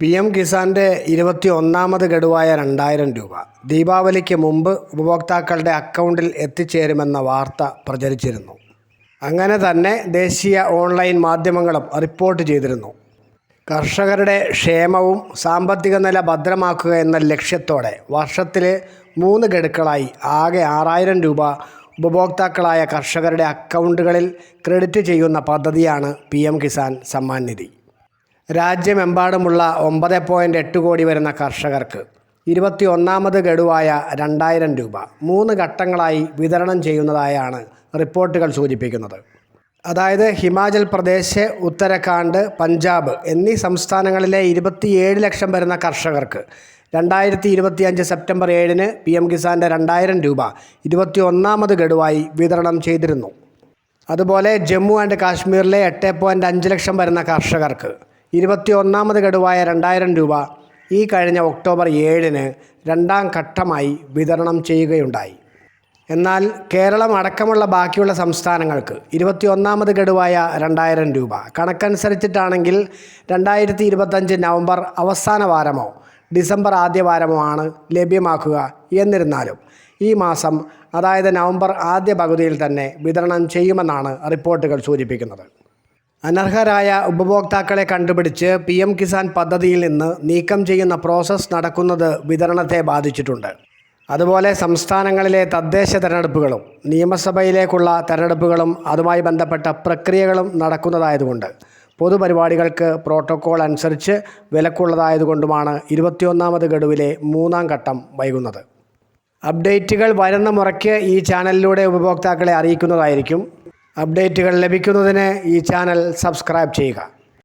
P M കിസാന്റെ ഇരുപത്തി ഒന്നാമത് ഗഡുവായ രണ്ടായിരം രൂപ. ദീപാവലിക്ക് മുമ്പ് ഉപഭോക്താക്കളുടെ അക്കൗണ്ടിൽ എത്തിച്ചേരുമെന്ന വാർത്ത പ്രചരിച്ചിരുന്നു. അങ്ങനെ തന്നെ ദേശീയ ഓൺലൈൻ മാധ്യമങ്ങളും റിപ്പോർട്ട് ചെയ്തിരുന്നു. കർഷകരുടെ ക്ഷേമവും സാമ്പത്തിക നില ഭദ്രമാക്കുക എന്ന ലക്ഷ്യത്തോടെ വർഷത്തിൽ മൂന്ന് ഗഡുക്കളായി ആകെ ആറായിരം രൂപ ഉപഭോക്താക്കളായ കർഷകരുടെ അക്കൗണ്ടുകളിൽ ക്രെഡിറ്റ് ചെയ്യുന്ന പദ്ധതിയാണ് പി എം കിസാൻ സമ്മാൻ നിധി. രാജ്യമെമ്പാടുമുള്ള ഒമ്പത് പോയിന്റ് എട്ട് കോടി വരുന്ന കർഷകർക്ക് ഇരുപത്തി ഒന്നാമത് ഗഡുവായ രണ്ടായിരം രൂപ മൂന്ന് ഘട്ടങ്ങളായി വിതരണം ചെയ്യുന്നതായാണ് റിപ്പോർട്ടുകൾ സൂചിപ്പിക്കുന്നത്. അതായത് ഹിമാചൽ പ്രദേശ് ഉത്തരാഖണ്ഡ് പഞ്ചാബ് എന്നീ സംസ്ഥാനങ്ങളിലെ ഇരുപത്തിയേഴ് ലക്ഷം വരുന്ന കർഷകർക്ക് രണ്ടായിരത്തി ഇരുപത്തിയഞ്ച് സെപ്റ്റംബർ ഏഴിന് പി എം കിസാന്റെ രണ്ടായിരം രൂപ ഇരുപത്തി ഒന്നാമത് ഗഡുവായി വിതരണം ചെയ്തിരുന്നു. അതുപോലെ ജമ്മു ആൻഡ് കാശ്മീരിലെ എട്ട് പോയിന്റ് അഞ്ച് ലക്ഷം വരുന്ന കർഷകർക്ക് ഇരുപത്തി ഒന്നാമത് ഗഡുവായ രണ്ടായിരം രൂപ ഈ കഴിഞ്ഞ ഒക്ടോബർ ഏഴിന് രണ്ടാം ഘട്ടമായി വിതരണം ചെയ്യുകയുണ്ടായി. എന്നാൽ കേരളം അടക്കമുള്ള ബാക്കിയുള്ള സംസ്ഥാനങ്ങൾക്ക് ഇരുപത്തി ഒന്നാമത് ഗഡുവായ രണ്ടായിരം രൂപ. കണക്കനുസരിച്ചിട്ടാണെങ്കിൽ രണ്ടായിരത്തി ഇരുപത്തഞ്ച് നവംബർ അവസാന വാരമോ ഡിസംബർ ആദ്യ വാരമോ ആണ് ലഭ്യമാക്കുക എന്നിരുന്നാലും ഈ മാസം അതായത് നവംബർ ആദ്യ പകുതിയിൽ തന്നെ വിതരണം ചെയ്യുമെന്നാണ് റിപ്പോർട്ടുകൾ സൂചിപ്പിക്കുന്നത്. അനർഹരായ ഉപഭോക്താക്കളെ കണ്ടുപിടിച്ച് പി എം കിസാൻ പദ്ധതിയിൽ നിന്ന് നീക്കം ചെയ്യുന്ന പ്രോസസ്സ് നടക്കുന്നത് വിതരണത്തെ ബാധിച്ചിട്ടുണ്ട്. അതുപോലെ സംസ്ഥാനങ്ങളിലെ തദ്ദേശ തെരഞ്ഞെടുപ്പുകളും നിയമസഭയിലേക്കുള്ള തെരഞ്ഞെടുപ്പുകളും അതുമായി ബന്ധപ്പെട്ട പ്രക്രിയകളും നടക്കുന്നതായതുകൊണ്ട് പൊതുപരിപാടികൾക്ക് പ്രോട്ടോക്കോൾ അനുസരിച്ച് വിലക്കുള്ളതായതുകൊണ്ടുമാണ് ഇരുപത്തിയൊന്നാമത് ഗഡുവിലെ മൂന്നാം ഘട്ടം വൈകുന്നത്. അപ്ഡേറ്റുകൾ വരുന്ന മുറയ്ക്ക് ഈ ചാനലിലൂടെ ഉപഭോക്താക്കളെ അറിയിക്കുന്നതായിരിക്കും അപ്ഡേറ്റുകൾ ലഭിക്കുന്നതിന് ഈ ചാനൽ സബ്സ്ക്രൈബ് ചെയ്യുക.